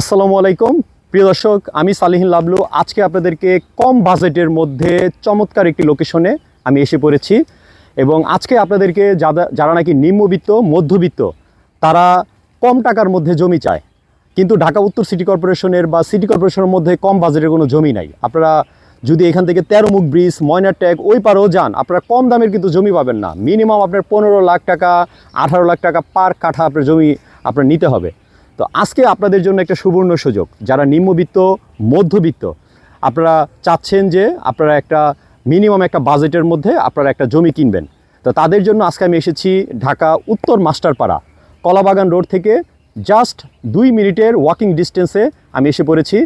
আসসালামু আলাইকুম। প্রিয় দর্শক, আমি সালিহিন লাবলু। আজকে আপনাদেরকে কম বাজেটের মধ্যে চমৎকার একটি লোকেশনে আমি এসে পড়েছি এবং আজকে আপনাদেরকে যারা যারা নাকি নিম্নবিত্ত, মধ্যবিত্ত, তারা কম টাকার মধ্যে জমি চায়। কিন্তু ঢাকা উত্তর সিটি কর্পোরেশনের বা সিটি কর্পোরেশনের মধ্যে কম বাজেটের কোনো জমি নাই। আপনারা যদি এখান থেকে তেরো মুখ ব্রিজ, ময়নার ট্যাগ, ওই পারেও যান, আপনারা কম দামের কিন্তু জমি পাবেন না। মিনিমাম আপনার পনেরো লাখ টাকা, আঠারো লাখ টাকা পার কাঠা আপনার জমি আপনার নিতে হবে। তো আজকে আপনাদের জন্য একটা সুবর্ণ সুযোগ। যারা নিম্নবিত্ত, মধ্যবিত্ত, আপনারা চাচ্ছেন যে আপনারা একটা মিনিমাম একটা বাজেটের মধ্যে আপনারা একটা জমি কিনবেন। তো তাদের জন্য আজকে আমি এসেছি ঢাকা উত্তর মাস্টারপাড়া, কলাবাগান রোড থেকে জাস্ট দুই মিনিটের ওয়াকিং ডিস্টেন্সে আমি এসে পড়েছি।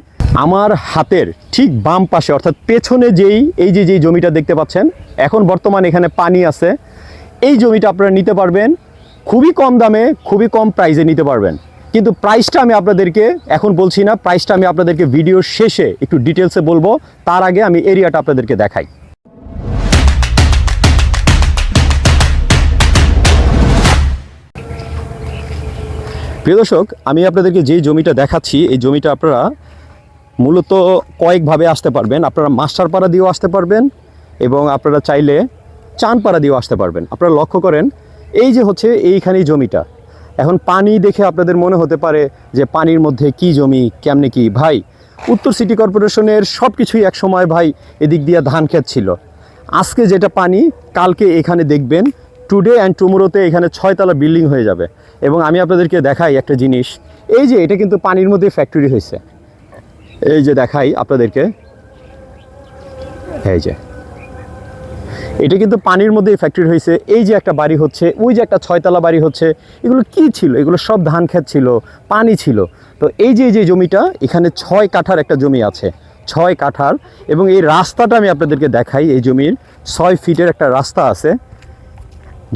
আমার হাতের ঠিক বাম পাশে, অর্থাৎ পেছনে যেই, এই যে যেই জমিটা দেখতে পাচ্ছেন, এখন বর্তমান এখানে পানি আছে। এই জমিটা আপনারা নিতে পারবেন, খুবই কম দামে, খুবই কম প্রাইসে নিতে পারবেন। কিন্তু প্রাইসটা আমি আপনাদেরকে এখন বলছি না প্রাইসটা আমি আপনাদেরকে ভিডিও শেষে একটু ডিটেলসে বলব, তার আগে আমি এরিয়াটা আপনাদেরকে দেখাই। প্রিয় দর্শক, আমি আপনাদেরকে যেই জমিটা দেখাচ্ছি, এই জমিটা আপনারা মূলত কয়েকভাবে আসতে পারবেন। আপনারা মাস্টারপাড়া দিয়েও আসতে পারবেন এবং আপনারা চাইলে চানপাড়া দিয়েও আসতে পারবেন। আপনারা লক্ষ্য করেন, এই যে হচ্ছে এইখানেই জমিটা। এখন পানি দেখে আপনাদের মনে হতে পারে যে পানির মধ্যে কি জমি, কেমনে কি? ভাই, উত্তর সিটি কর্পোরেশনের সব কিছুই একসময় ভাই এদিক দিয়ে ধান ক্ষেত ছিল। আজকে যেটা পানি, কালকে এখানে দেখবেন টুডে অ্যান্ড টুমোরোতে এখানে ছয়তলা বিল্ডিং হয়ে যাবে। এবং আমি আপনাদেরকে দেখাই একটা জিনিস, এই যে এটা কিন্তু পানির মধ্যে ফ্যাক্টরি হয়েছে। এই যে দেখাই আপনাদেরকে। এই যে। এটা কিন্তু পানির মধ্যেই ফ্যাক্টরি হয়েছে। এই যে একটা বাড়ি হচ্ছে, ওই যে একটা ছয়তলা বাড়ি হচ্ছে, এগুলো কি ছিল? এগুলো সব ধান ক্ষেত ছিল, পানি ছিল। তো এই যে যে জমিটা, এখানে ছয় কাঠার একটা জমি আছে। ছয় কাঠার এবং এই রাস্তাটা আমি আপনাদেরকে দেখাই, এই জমির ছয় ফিটের একটা রাস্তা আছে।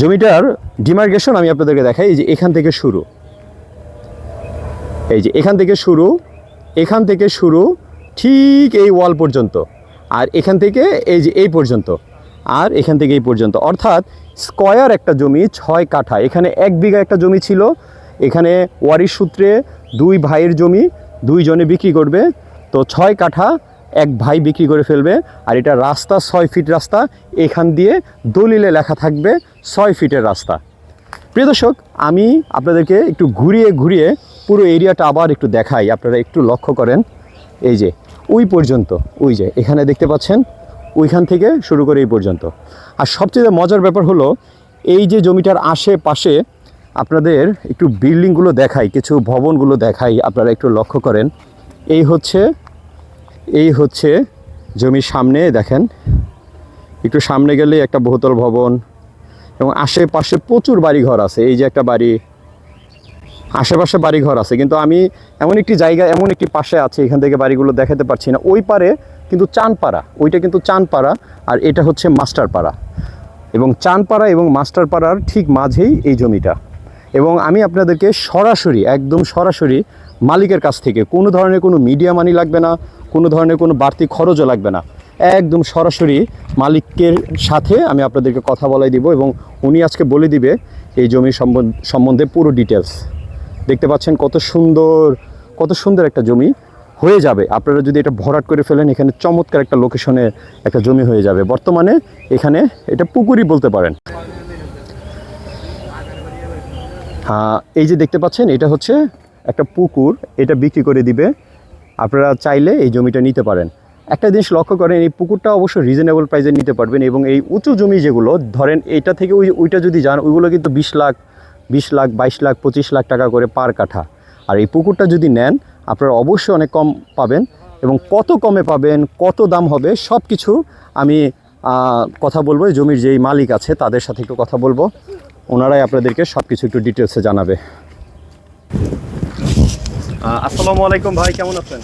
জমিটার ডিমার্গেশন আমি আপনাদেরকে দেখাই, এই যে এখান থেকে শুরু। এই যে এখান থেকে শুরু, এখান থেকে শুরু, ঠিক এই ওয়াল পর্যন্ত। আর এখান থেকে এই যে এই পর্যন্ত। আর এখান থেকে এই পর্যন্ত। অর্থাৎ স্কয়ার একটা জমি ছয় কাঠা। এখানে এক বিঘা একটা জমি ছিল। এখানে ওয়ারিশ সূত্রে দুই ভাইয়ের জমি, দুইজনে বিক্রি করবে। তো ছয় কাঠা এক ভাই বিক্রি করে ফেলবে। আর এটা রাস্তা, ছয় ফিট রাস্তা। এখান দিয়ে দলিলে লেখা থাকবে ছয় ফিটের রাস্তা। প্রিয় দর্শক, আমি আপনাদেরকে একটু ঘুরিয়ে ঘুরিয়ে পুরো এরিয়াটা আবার একটু দেখাই। আপনারা একটু লক্ষ্য করেন। এই যে, ওই পর্যন্ত। ওই যে, এখানে দেখতে পাচ্ছেন ওইখান থেকে শুরু করে এই পর্যন্ত। আর সবচেয়ে মজার ব্যাপার হলো, এই যে জমিটার আশেপাশে আপনাদের একটু বিল্ডিংগুলো দেখাই, কিছু ভবনগুলো দেখাই, আপনারা একটু লক্ষ্য করেন। এই হচ্ছে এই হচ্ছে জমির সামনে, দেখেন। একটু সামনে গেলে একটা বহুতল ভবন এবং আশেপাশে প্রচুর বাড়িঘর আছে। এই যে একটা বাড়ি, আশেপাশে বাড়িঘর আছে। কিন্তু আমি এমন একটি জায়গা, এমন একটি পাশে আছে, এখান থেকে বাড়িগুলো দেখাতে পারছি না। ওই পারে কিন্তু চানপাড়া, ওইটা কিন্তু চানপাড়া আর এটা হচ্ছে মাস্টারপাড়া। এবং চানপাড়া এবং মাস্টারপাড়ার ঠিক মাঝেই এই জমিটা। এবং আমি আপনাদেরকে সরাসরি, একদম সরাসরি মালিকের কাছ থেকে, কোনো ধরনের কোনো মিডিয়া মানি লাগবে না, কোনো ধরনের কোনো বাড়তি খরচও লাগবে না, একদম সরাসরি মালিকের সাথে আমি আপনাদেরকে কথা বলাই দিব এবং উনি আজকে বলে দিবে এই জমি সম্বন- সম্বন্ধে পুরো ডিটেলস দেখতে পাচ্ছেন কত সুন্দর কত সুন্দর একটা জমি। হয়ে যাবে। আপনারা যদি এটা ভরাট করে ফেলেন, এখানে চমৎকার একটা লোকেশনে একটা জমি হয়ে যাবে। বর্তমানে এখানে এটা পুকুরই বলতে পারেন। হ্যাঁ এই যে দেখতে পাচ্ছেন, এটা হচ্ছে একটা পুকুর। এটা বিক্রি করে দিবে। আপনারা চাইলে এই জমিটা নিতে পারেন। একটা জিনিস লক্ষ্য করেন, এই পুকুরটা অবশ্য রিজনেবল প্রাইসে নিতে পারবেন এবং এই উঁচু জমি যেগুলো, ধরেন এটা থেকে ওই ওইটা যদি যান, ওইগুলো কিন্তু বিশ লাখ বিশ লাখ, বাইশ লাখ, পঁচিশ লাখ টাকা করে পার কাঠা। আর এই পুকুরটা যদি নেন আপনারা অবশ্যই অনেক কম পাবেন এবং কত কমে পাবেন কত দাম হবে সব কিছু আমি কথা বলব জমির যেই মালিক আছে তাদের সাথে একটু কথা বলব। ওনারাই আপনাদেরকে সব কিছু একটু ডিটেলসে জানাবে। আসসালামু আলাইকুম ভাই কেমন আছেন?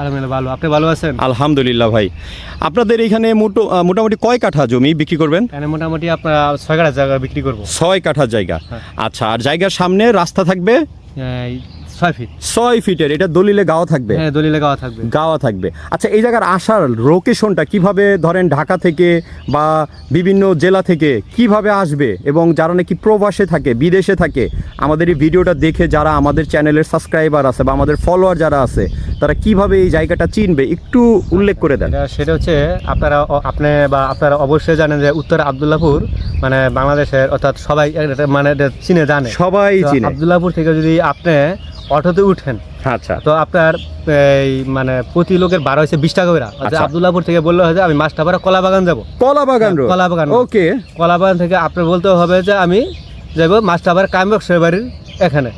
আলহামদুলিল্লাহ ভালো। আপনি ভালো আছেন? আলহামদুলিল্লাহ ভাই। আপনাদের এখানে মোটো মোটামুটি কয় কাঠা জমি বিক্রি করবেন? এখানে মোটামুটি আপনার ছয় কাঠা জায়গা বিক্রি করব। ছয় কাঠা জায়গা। হ্যাঁ। আচ্ছা আর জায়গার সামনে রাস্তা থাকবে? এই ছয় ফিট ছয় ফিটের এটা দলিলে গাওয়া থাকবে? হ্যাঁ দলিলে গাওয়া থাকবে। গাওয়া থাকবে। আচ্ছা এই জায়গার আসার লোকেশনটা কীভাবে ধরেন ঢাকা থেকে বা বিভিন্ন জেলা থেকে কীভাবে আসবে এবং যারা নাকি প্রবাসে থাকে বিদেশে থাকে আমাদের এই ভিডিওটা দেখে যারা আমাদের চ্যানেলের সাবস্ক্রাইবার আছে বা আমাদের ফলোয়ার যারা আছে তারা কীভাবে এই জায়গাটা চিনবে একটু উল্লেখ করে দেন। সেটা হচ্ছে আপনারা আপনি বা আপনারা অবশ্যই জানেন যে উত্তর আবদুল্লাপুর মানে বাংলাদেশের অর্থাৎ সবাই মানে চিনে জানে। সবাই চিনে। আবদুল্লাপুর থেকে যদি আপনি অটোতে উঠেন। আচ্ছা। তো আপনার এই মানে প্রতি লোকের বারো হয়েছে বিশ টাকা করে। অর্থাৎ আচ্ছা। আবদুল্লাপুর থেকে বললে হয় আমি মাছটা পাড়া কলা বাগান যাব। কলা বাগান কলা বাগান ওকে। কলা বাগান থেকে আপনার বলতে হবে যে আমি যাব মাছটা আবার কামবাগ বাড়ির এখানে।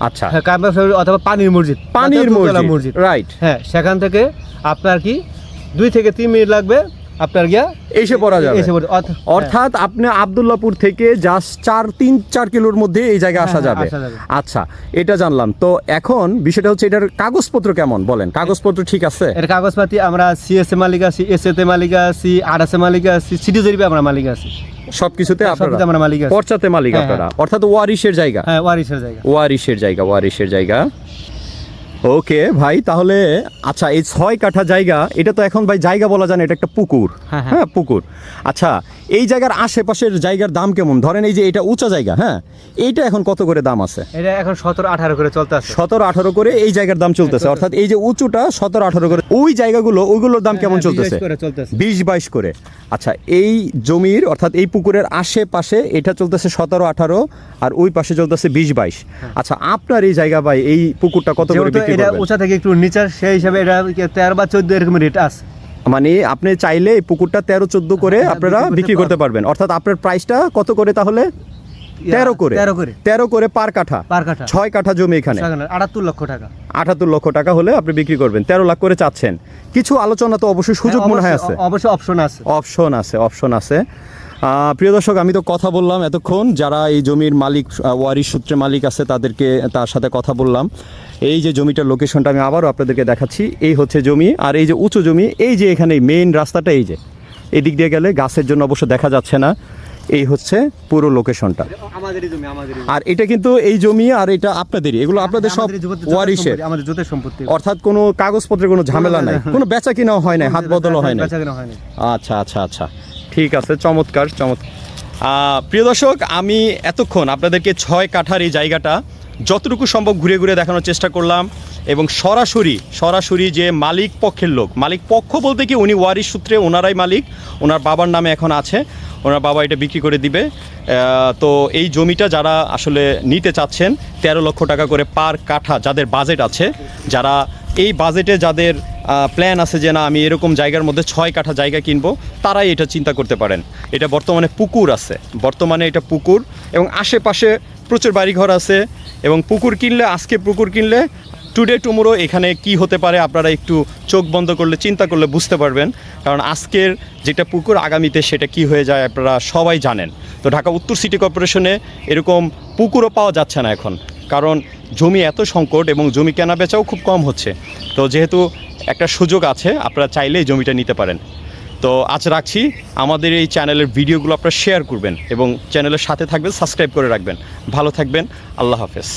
আচ্ছা। হ্যাঁ অথবা পানির মসজিদ। পানির মসজিদ। রাইট। হ্যাঁ সেখান থেকে আপনার কি দুই থেকে তিন মিনিট লাগবে আপনার গিয়া? এসে পড়া যাবে। এসে অর্থাৎ আপনি আবদুল্লাপুর থেকে জাস্ট চার তিন চার কিলোর মধ্যে এই জায়গায় আসা হ্যাঁ, যাবে। আচ্ছা এটা জানলাম। তো এখন বিষয়টা হচ্ছে এটার কাগজপত্র কেমন? বলেন কাগজপত্র ঠিক আছে? এর কাগজপাতি আমরা সিএসএ মালিক আছি এসএতে মালিক আছি আরএসএ মালিক আছি সিটি জরিপে আমরা মালিক আছি। সবকিছুতে হ্যাঁ, আপনারা? আমরা মালিক আছি। পর্চাতে মালিক হ্যাঁ, আপনারা? অর্থাৎ ওয়ারিশের জায়গা? হ্যাঁ ওয়ারিসের জায়গা। ওয়ারিশের জায়গা ওয়ারিশের জায়গা। ওকে ভাই তাহলে আচ্ছা এই ছয় কাঠা জায়গা এটা তো এখন ভাই জায়গা বলা যায় না এটা একটা পুকুর। হ্যাঁ, হ্যাঁ। হ্যাঁ পুকুর। আচ্ছা এই জায়গার আশেপাশের জায়গার দাম কেমন? ধরেন এই যে এটা উঁচা জায়গা হ্যাঁ এইটা এখন কত করে দাম আছে? এটা এখন সতেরো আঠারো করে চলতে আছে। সতেরো আঠারো করে এই জায়গার দাম চলতেছে চলতেছে। অর্থাৎ এই যে উঁচুটা সতেরো আঠারো করে ওই জায়গাগুলো ওইগুলোর দাম কেমন হ্যাঁ, চলতেছে? বিশ বাইশ করে। আচ্ছা এই জমির অর্থাৎ এই পুকুরের আশেপাশে এটা চলতেছে সতেরো আঠারো আর ওই পাশে চলতেছে বিশ বাইশ। আচ্ছা আপনার এই জায়গা ভাই এই পুকুরটা কত করে বিক্রি এটা উঁচা থেকে একটু নিচার সেই হিসাবে এটা তেরো বা চোদ্দ এরকম রেট আছে। মানে আপনি চাইলে এই পুকুরটা তেরো চোদ্দ করে হ্যাঁ, আপনারা বিক্রি করতে পারবেন। অর্থাৎ আপনার প্রাইসটা কত করে তাহলে? তেরো করে। তেরো করে। তেরো করে পার কাঠা। পার কাঠা। ছয় কাঠা জমি এখানে। আটাত্তর লক্ষ টাকা। আটাত্তর লক্ষ টাকা হলে আপনি বিক্রি করবেন। তেরো লাখ করে চাচ্ছেন। কিছু আলোচনা তো অবশ্যই সুযোগ হ্যাঁ, মনে হয় আছে। অবশ্যই অপশন আছে। অপশন আছে অপশন আছে। প্রিয় দর্শক আমি তো কথা বললাম এতক্ষণ। যারা এই জমির মালিক ওয়ারিশ সূত্রে মালিক আছে তাদেরকে তার সাথে কথা বললাম। এই যে জমিটার লোকেশনটা আমি আবারও আপনাদেরকে দেখাচ্ছি। এই হচ্ছে জমি। আর এই যে উঁচু জমি এই যে এখানে মেইন রাস্তাটা এই যে। এদিক দিয়ে গেলে গাছের জন্য অবশ্য দেখা যাচ্ছে না। এই হচ্ছে পুরো লোকেশনটা আর এটা কিন্তু এই জমি আর এটা আপনাদেরই। এগুলো আপনাদের সব ওয়ারিশের। সম্পত্তি, আমাদের জোতের সম্পত্তি। অর্থাৎ কোনো কাগজপত্রের কোনো ঝামেলা নাই। কোনো বেচা কিনাও হয় নাই হাত বদলও হয় নাই। হয়নি আচ্ছা আচ্ছা আচ্ছা। ঠিক আছে চমৎকার চমৎকার প্রিয় দর্শক আমি এতক্ষণ আপনাদেরকে ছয় কাঠার এই জায়গাটা যতটুকু সম্ভব ঘুরে ঘুরে দেখানোর চেষ্টা করলাম এবং সরাসরি সরাসরি যে মালিক পক্ষের লোক মালিক পক্ষ বলতে কি উনি ওয়ারিশ সূত্রে ওনারাই মালিক ওনার বাবার নামে এখন আছে। ওনার বাবা এটা বিক্রি করে দিবে। তো এই জমিটা যারা আসলে নিতে চাচ্ছেন, তেরো লক্ষ টাকা করে পার কাঠা যাদের বাজেট আছে, যারা এই বাজেটে যাদের প্ল্যান আছে যে না, আমি এরকম জায়গার মধ্যে ছয় কাঠা জায়গা কিনবো, তারাই এটা চিন্তা করতে পারেন। এটা বর্তমানে পুকুর আছে। বর্তমানে এটা পুকুর এবং আশেপাশে প্রচুর বাড়িঘর আছে এবং পুকুর কিনলে, আজকে পুকুর কিনলে টুডে টুমোরো এখানে কি হতে পারে আপনারা একটু চোখ বন্ধ করলে, চিন্তা করলে বুঝতে পারবেন। কারণ আজকের যেটা পুকুর আগামীতে সেটা কি হয়ে যায় আপনারা সবাই জানেন। তো ঢাকা উত্তর সিটি কর্পোরেশনে এরকম পুকুরও পাওয়া যাচ্ছে না এখন। কারণ জমি এত সংকট এবং জমি কেনা বেচাও খুব কম হচ্ছে। তো যেহেতু একটা সুযোগ আছে, আপনারা চাইলে এই জমিটা নিতে পারেন। তো আজ রাখছি। আমাদের এই চ্যানেলের ভিডিওগুলো আপনারা শেয়ার করবেন এবং চ্যানেলের সাথে থাকবেন, সাবস্ক্রাইব করে রাখবেন। ভালো থাকবেন। আল্লাহ হাফেজ।